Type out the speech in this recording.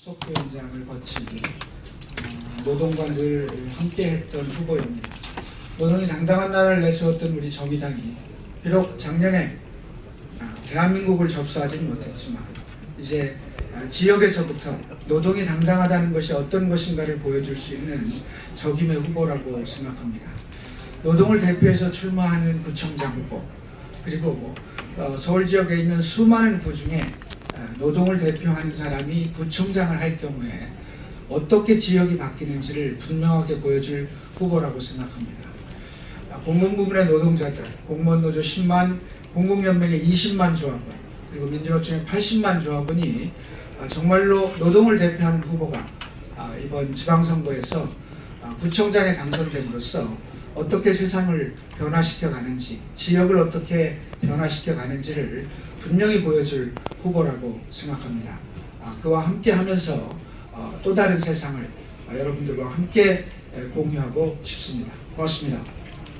속도 현장을 거친 어, 노동과 늘 함께했던 후보입니다. 노동이 당당한 나라를 내세웠던 우리 정의당이 비록 작년에 아, 대한민국을 접수하지는 못했지만 이제 아, 지역에서부터 노동이 당당하다는 것이 어떤 것인가를 보여줄 수 있는 적임의 후보라고 생각합니다. 노동을 대표해서 출마하는 구청장 후보 그리고 어, 서울 지역에 있는 수많은 구 중에 아, 노동을 대표하는 사람이 구청장을 할 경우에 어떻게 지역이 바뀌는지를 분명하게 보여줄 후보라고 생각합니다. 아, 공공부문의 노동자들, 공무원 노조 10만, 공공연맹의 20만 조합원, 그리고 민주노총의 80만 조합원이 아, 정말로 노동을 대표하는 후보가 아, 이번 지방선거에서 아, 구청장에 당선됨으로써 어떻게 세상을 변화시켜 가는지, 지역을 어떻게 변화시켜 가는지를 분명히 보여줄 후보라고 생각합니다. 아, 그와 함께 하면서 어, 또 다른 세상을 아, 여러분들과 함께 에, 공유하고 싶습니다. 고맙습니다.